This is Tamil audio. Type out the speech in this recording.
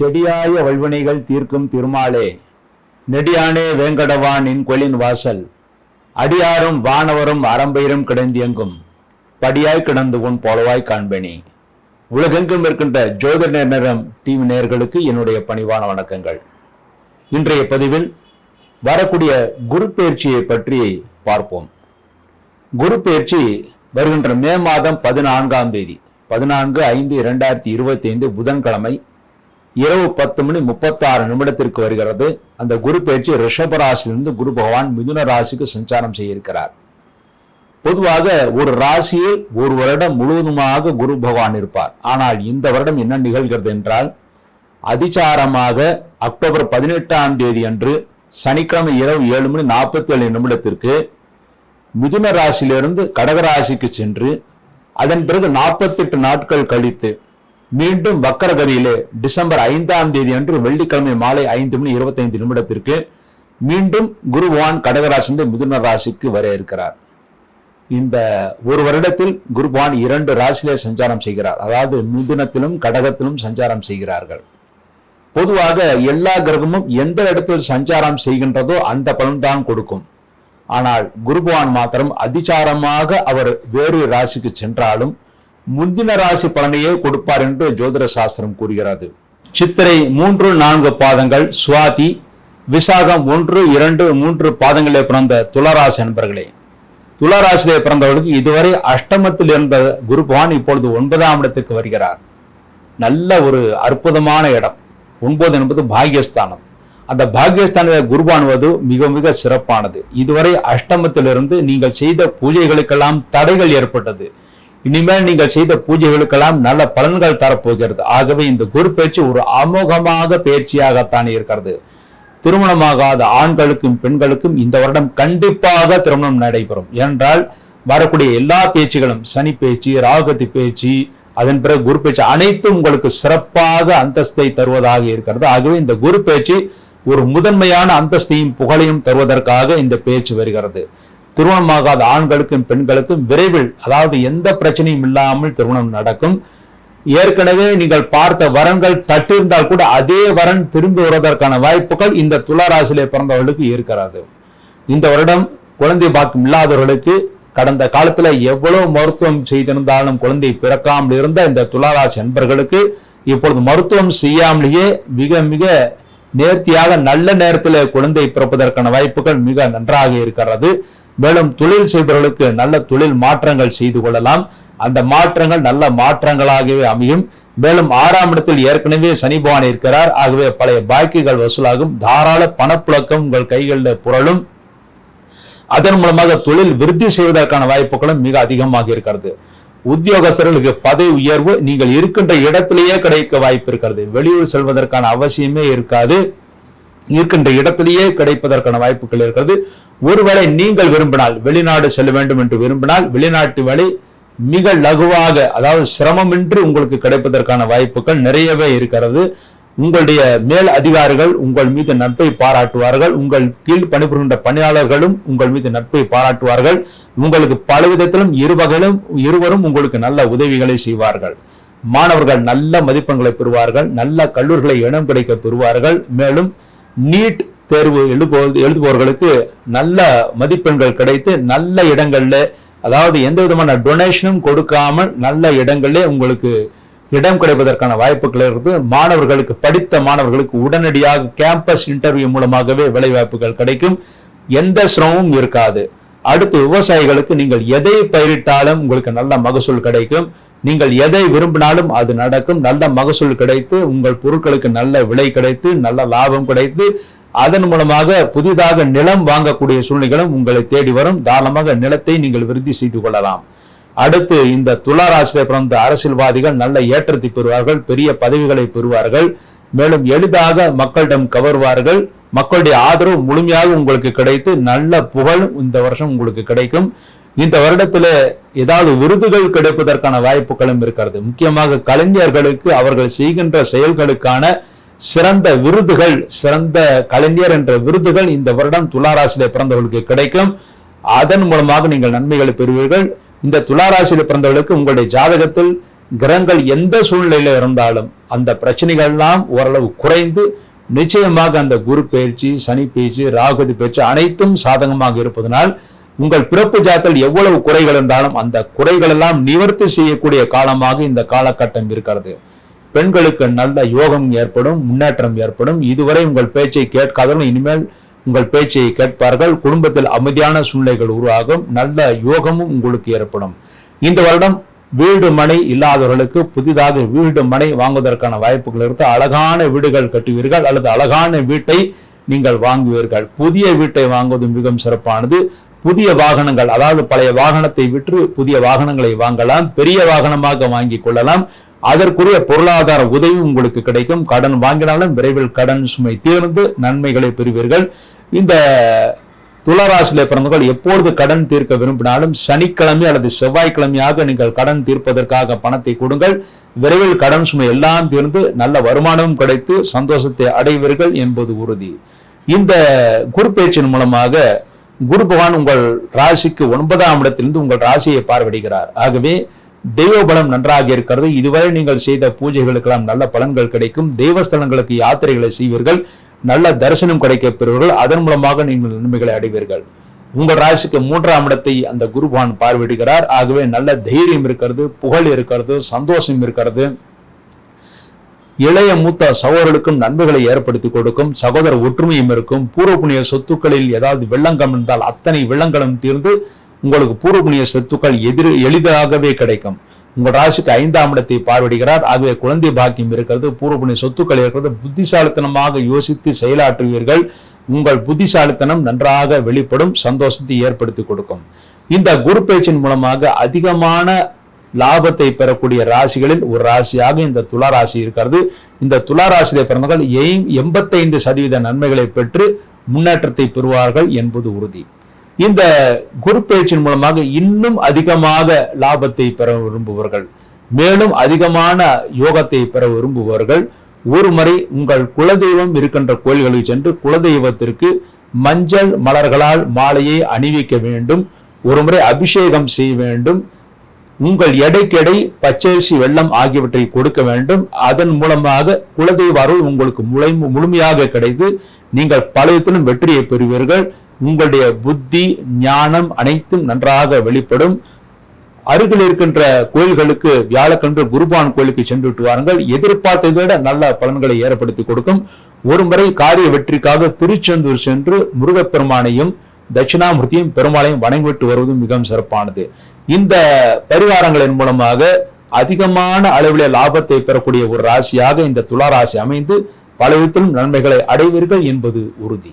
செடியாய வல்வினைகள் தீர்க்கும் திருமாலே. நெடியானே வேங்கடவானின் கொலின் வாசல். அடியாரும் வானவரும் அறம்பயிரும் கிடந்தியங்கும். படியாய் கிடந்து உன் போலவாய் காண்பேனி. உலகெங்கும் இருக்கின்ற ஜோதிட நேரம் டிவி நேர்களுக்கு என்னுடைய பணிவான வணக்கங்கள். இன்றைய பதிவில் வரக்கூடிய குரு பயிற்சியை பற்றி பார்ப்போம். குரு பயிற்சி வருகின்ற மே மாதம் பதினான்காம் தேதி பதினான்கு ஐந்து இரண்டாயிரத்தி இருபத்தி ஐந்து புதன்கிழமை இரவு பத்து மணி முப்பத்தாறு நிமிடத்திற்கு வருகிறது. அந்த குரு பயிற்சி ரிஷப ராசியிலிருந்து குரு பகவான் மிதுன ராசிக்கு சஞ்சாரம் செய்திருக்கிறார். பொதுவாக ஒரு ராசியில் ஒரு வருடம் முழுவதுமாக குரு பகவான் இருப்பார். ஆனால் இந்த வருடம் என்ன நிகழ்கிறது என்றால் அதிசாரமாக அக்டோபர் பதினெட்டாம் தேதி அன்று சனிக்கிழமை இரவு ஏழு மணி நாற்பத்தி ஏழு நிமிடத்திற்கு மிதுன ராசியிலிருந்து கடக ராசிக்கு சென்று அதன் பிறகு நாற்பத்தெட்டு நாட்கள் கழித்து மீண்டும் வக்கரகதியிலே டிசம்பர் ஐந்தாம் தேதி அன்று வெள்ளிக்கிழமை மாலை ஐந்து மணி இருபத்தைந்து நிமிடத்திற்கு மீண்டும் குருவான் பகவான் மிதுன ராசிக்கு வர இருக்கிறார். இந்த ஒரு வருடத்தில் குருவான் இரண்டு ராசியிலே சஞ்சாரம் செய்கிறார். அதாவது மிதுனத்திலும் கடகத்திலும் சஞ்சாரம் செய்கிறார்கள். பொதுவாக எல்லா கிரகமும் எந்த இடத்தில் சஞ்சாரம் செய்கின்றதோ அந்த பலன்தான் கொடுக்கும். ஆனால் குருபவான் மாத்திரம் அதிசாரமாக அவர் வேறு ராசிக்கு சென்றாலும் முந்தின ராசி பலனையே கொடுப்பார் என்று ஜோதிட சாஸ்திரம் கூறுகிறது. சித்திரை மூன்று நான்கு பாதங்கள் சுவாதி விசாகம் ஒன்று இரண்டு மூன்று பாதங்களிலே பிறந்த துளராசி நண்பர்களே துளராசியிலே பிறந்தவர்களுக்கு இதுவரை அஷ்டமத்தில் இருந்த குரு பகவான் இப்பொழுது ஒன்பதாம் இடத்துக்கு வருகிறார். நல்ல ஒரு அற்புதமான இடம். ஒன்பது என்பது பாகியஸ்தானம். அந்த பாகியஸ்தான குருபானுவது மிக மிக சிறப்பானது. இதுவரை அஷ்டமத்திலிருந்து நீங்கள் செய்த பூஜைகளுக்கெல்லாம் தடைகள் ஏற்பட்டது. இனிமேல் நீங்கள் செய்த பூஜைகளுக்கெல்லாம் நல்ல பலன்கள் தரப்போகிறது. ஆகவே இந்த குரு பயிற்சி ஒரு அமோகமாக பயிற்சியாகத்தான் இருக்கிறது. திருமணமாகாத ஆண்களுக்கும் பெண்களுக்கும் இந்த வருடம் கண்டிப்பாக திருமணம் நடைபெறும். என்றால் வரக்கூடிய எல்லா பேச்சுகளும் சனி பேச்சு ராகத்தி பேச்சு அதன் பிறகு குரு பேச்சு அனைத்தும் உங்களுக்கு சிறப்பாக அந்தஸ்தை தருவதாக இருக்கிறது. ஆகவே இந்த குரு பேச்சு ஒரு முதன்மையான அந்தஸ்தையும் புகழையும் தருவதற்காக இந்த பேச்சு வருகிறது. திருமணமாகாத ஆண்களுக்கும் பெண்களுக்கும் விரைவில் அதாவது எந்த பிரச்சனையும் இல்லாமல் திருமணம் நடக்கும். ஏற்கனவே நீங்கள் பார்த்த வரன்கள் தட்டிருந்தால் கூட அதே வரன் திரும்பி வருவதற்கான வாய்ப்புகள் இந்த துளாராசிலே பிறந்தவர்களுக்கு இருக்கிறது. இந்த வருடம் குழந்தை பாக்கியம் இல்லாதவர்களுக்கு கடந்த காலத்துல எவ்வளவு மருத்துவம் செய்திருந்தாலும் குழந்தை பிறக்காமல் இருந்த இந்த துளாராசி நண்பர்களுக்கு இப்பொழுது மருத்துவம் செய்யாமலேயே மிக மிக நேர்த்தியாக நல்ல நேரத்தில் குழந்தை பிறப்பதற்கான வாய்ப்புகள் மிக நன்றாக இருக்கிறது. மேலும் தொழில் செய்பவர்களுக்கு நல்ல தொழில் மாற்றங்கள் செய்து கொள்ளலாம். அந்த மாற்றங்கள் நல்ல மாற்றங்களாகவே அமையும். மேலும் ஆறாம் இடத்தில் ஏற்கனவே சனிபவான் இருக்கிறார். ஆகவே பழைய பாக்கிகள் வசூலாகும். தாராள பணப்புழக்கம் உங்கள் கைகளில் புரளும். அதன் மூலமாக தொழில் விருத்தி செய்வதற்கான வாய்ப்புகளும் மிக அதிகமாக இருக்கிறது. உத்தியோகஸ்தர்களுக்கு பதவி உயர்வு நீங்கள் இருக்கின்ற இடத்திலேயே கிடைக்க வாய்ப்பு இருக்கிறது. வெளியூர் செல்வதற்கான அவசியமே இருக்காது. இருக்கின்ற இடத்திலேயே கிடைப்பதற்கான வாய்ப்புகள் இருக்கிறது. ஒருவேளை நீங்கள் விரும்பினால் வெளிநாடு செல்ல வேண்டும் என்று விரும்பினால் வெளிநாட்டு வழி மிக லகுவாக அதாவது சிரமமின்றி உங்களுக்கு கிடைப்பதற்கான வாய்ப்புகள் நிறையவே இருக்கிறது. உங்களுடைய மேல் அதிகாரிகள் உங்கள் மீது நட்பை பாராட்டுவார்கள். உங்கள் கீழ் பணிபுரிகின்ற பணியாளர்களும் உங்கள் மீது நட்பை பாராட்டுவார்கள். உங்களுக்கு பல விதத்திலும் இருவகையிலும் இருவரும் உங்களுக்கு நல்ல உதவிகளை செய்வார்கள். மாணவர்கள் நல்ல மதிப்பெண்களை பெறுவார்கள். நல்ல கல்லூரிகளை இடம் கிடைக்க பெறுவார்கள். மேலும் நீட் தேர்வு எழுதுபோ எழுதுபவர்களுக்கு நல்ல மதிப்பெண்கள் கிடைத்து நல்ல இடங்கள்ல அதாவது எந்த விதமான டொனேஷனும் கொடுக்காமல் நல்ல இடங்களே உங்களுக்கு இடம் கிடைப்பதற்கான வாய்ப்புகள் இருந்து மாணவர்களுக்கு படித்த மாணவர்களுக்கு உடனடியாக கேம்பஸ் இன்டர்வியூ மூலமாகவே வேலைவாய்ப்புகள் கிடைக்கும். எந்த சிரமமும் இருக்காது. அடுத்து விவசாயிகளுக்கு நீங்கள் எதை பயிரிட்டாலும் உங்களுக்கு நல்ல மகசூல் கிடைக்கும். நீங்கள் எதை விரும்பினாலும் அது நடக்கும். நல்ல மகசூல் கிடைத்து உங்கள் பொருட்களுக்கு நல்ல விலை கிடைத்து நல்ல லாபம் கிடைத்து அதன் மூலமாக புதிதாக நிலம் வாங்கக்கூடிய சூழ்நிலைகளும் உங்களை தேடி வரும். தாராளமாக நிலத்தை நீங்கள் விருத்தி செய்து கொள்ளலாம். அடுத்து இந்த துளாராசிரியர் பிறந்த அரசியல்வாதிகள் நல்ல ஏற்றத்தை பெறுவார்கள் பெரிய பதவிகளை பெறுவார்கள். மேலும் எளிதாக மக்களிடம் கவர்வார்கள். மக்களுடைய ஆதரவு முழுமையாக உங்களுக்கு கிடைத்து நல்ல புகழ் இந்த வருஷம் உங்களுக்கு கிடைக்கும். இந்த வருடத்துல ஏதாவது விருதுகள் கிடைப்பதற்கான வாய்ப்புகளும் இருக்கிறது. முக்கியமாக கலைஞர்களுக்கு அவர்கள் செய்கின்ற செயல்களுக்கான சிறந்த விருதுகள் சிறந்த கலைஞர் என்ற விருதுகள் இந்த வருடம் துளாராசியில பிறந்தவர்களுக்கு கிடைக்கும். அதன் மூலமாக நீங்கள் நன்மைகளை பெறுவீர்கள். இந்த துளாராசியில பிறந்தவர்களுக்கு உங்களுடைய ஜாதகத்தில் கிரகங்கள் எந்த சூழ்நிலையில இருந்தாலும் அந்த பிரச்சனைகள் எல்லாம் ஓரளவு குறைந்து நிச்சயமாக அந்த குரு பயிற்சி சனி பயிற்சி ராகுதி பயிற்சி அனைத்தும் சாதகமாக இருப்பதனால் உங்கள் பிறப்பு ஜாத்தில் எவ்வளவு குறைகள் இருந்தாலும் அந்த குறைகள் எல்லாம் நிவர்த்தி செய்யக்கூடிய காலமாக இந்த காலகட்டம் இருக்கிறது. பெண்களுக்கு நல்ல யோகம் ஏற்படும் முன்னேற்றம் ஏற்படும். இதுவரை உங்கள் பேச்சை கேட்காதவர்கள் இனிமேல் உங்கள் பேச்சை கேட்பார்கள். குடும்பத்தில் அமைதியான சூழ்நிலைகள் உருவாகும். நல்ல யோகமும் உங்களுக்கு ஏற்படும். இந்த வருடம் வீடு மனை இல்லாதவர்களுக்கு புதிதாக வீடு மனை வாங்குவதற்கான வாய்ப்புகள் இருந்து அழகான வீடுகள் கட்டுவீர்கள் அல்லது அழகான வீட்டை நீங்கள் வாங்குவீர்கள். புதிய வீட்டை வாங்குவது மிகவும் சிறப்பானது. புதிய வாகனங்கள் அதாவது பழைய வாகனத்தை விற்று புதிய வாகனங்களை வாங்கலாம். பெரிய வாகனமாக வாங்கி கொள்ளலாம். அதற்குரிய பொருளாதார உதவி உங்களுக்கு கிடைக்கும். கடன் வாங்கினாலும் விரைவில் கடன் சுமை தீர்ந்து நன்மைகளை பெறுவீர்கள். இந்த துளராசில பிறந்தவர்கள் எப்பொழுது கடன் தீர்க்க விரும்பினாலும் சனிக்கிழமை அல்லது செவ்வாய்க்கிழமையாக நீங்கள் கடன் தீர்ப்பதற்காக பணத்தை கொடுங்கள். விரைவில் கடன் சுமை எல்லாம் தீர்ந்து நல்ல வருமானமும் கிடைத்து சந்தோஷத்தை அடைவீர்கள் என்பது உறுதி. இந்த குரு பேச்சின் மூலமாக குரு பகவான் உங்கள் ராசிக்கு ஒன்பதாம் இடத்திலிருந்து உங்கள் ராசியை பார்வையிடுகிறார். ஆகவே தெய்வ பலம் நன்றாக இருக்கிறது. இதுவரை நீங்கள் செய்த பூஜைகளுக்கெல்லாம் நல்ல பலன்கள் கிடைக்கும். தெய்வஸ்தலங்களுக்கு யாத்திரைகளை செய்வீர்கள். நல்ல தரிசனம் கிடைக்கப்பெறுவீர்கள் அதன் மூலமாக நீங்கள் நன்மைகளை அடைவீர்கள். உங்கள் ராசிக்கு மூன்றாம் இடத்தை அந்த குருபான் பார்வையிடுகிறார். ஆகவே நல்ல தைரியம் இருக்கிறது புகழ் இருக்கிறது சந்தோஷம் இருக்கிறது. இளைய மூத்த சகோதரர்களுக்கும் நன்மைகளை ஏற்படுத்தி கொடுக்கும். சகோதர ஒற்றுமையும் இருக்கும். பூர்வ புண்ணிய சொத்துக்களில் ஏதாவது வெள்ளங்கம் இருந்தால் அத்தனை வெள்ளங்களும் தீர்ந்து உங்களுக்கு பூர்வ புண்ணிய சொத்துக்கள் எதிர் எளிதாகவே கிடைக்கும். உங்கள் ராசிக்கு ஐந்தாம் இடத்தை பார்வையிடுகிறார். ஆகவே குழந்தை பாக்கியம் இருக்கிறது பூர்வ புண்ணிய சொத்துக்கள் இருக்கிறது. புத்திசாலித்தனமாக யோசித்து செயலாற்றுவீர்கள். உங்கள் புத்திசாலித்தனம் நன்றாக வெளிப்படும் சந்தோஷத்தை ஏற்படுத்தி கொடுக்கும். இந்த குரு பேச்சின் மூலமாக அதிகமான லாபத்தை பெறக்கூடிய ராசிகளில் ஒரு ராசியாக இந்த துலா ராசி இருக்கிறது. இந்த துலா ராசியிலே பிறந்தவர்கள் எய்- எண்பத்தைந்து சதவீத நன்மைகளை பெற்று முன்னேற்றத்தை பெறுவார்கள் என்பது உறுதி. இந்த குரு பயிற்சியின் மூலமாக இன்னும் அதிகமாக லாபத்தை பெற விரும்புபவர்கள் மேலும் அதிகமான யோகத்தை பெற விரும்புபவர்கள் ஒரு முறை உங்கள் குலதெய்வம் இருக்கின்ற கோயில்களுக்கு சென்று குலதெய்வத்திற்கு மஞ்சள் மலர்களால் மாலையை அணிவிக்க வேண்டும் ஒரு முறை அபிஷேகம் செய்ய வேண்டும் உங்கள் எடைக்கெடை பச்சரிசி வெள்ளம் ஆகியவற்றை கொடுக்க வேண்டும். அதன் மூலமாக குலதெய்வ அருள் உங்களுக்கு முழை முழுமையாக கிடைத்து நீங்கள் பழையத்திலும் வெற்றியை பெறுவீர்கள். உங்களுடைய புத்தி ஞானம் அனைத்தும் நன்றாக வெளிப்படும். அருகில் இருக்கின்ற கோயில்களுக்கு வியாழக்கன்று குருபான் கோயிலுக்கு சென்று விட்டு வாருங்கள். எதிர்பார்த்ததை விட நல்ல பலன்களை ஏற்படுத்தி கொடுக்கும். ஒரு முறை காரிய வெற்றிக்காக திருச்செந்தூர் சென்று முருகப்பெருமானையும் தட்சிணாமூர்த்தியும் பெருமாளையும் வணங்கிவிட்டு வருவதும் மிகவும் சிறப்பானது. இந்த பரிகாரங்களின் மூலமாக அதிகமான அளவிலே லாபத்தை பெறக்கூடிய ஒரு ராசியாக இந்த துளா ராசி அமைந்து பல விதத்திலும் நன்மைகளை அடைவீர்கள் என்பது உறுதி.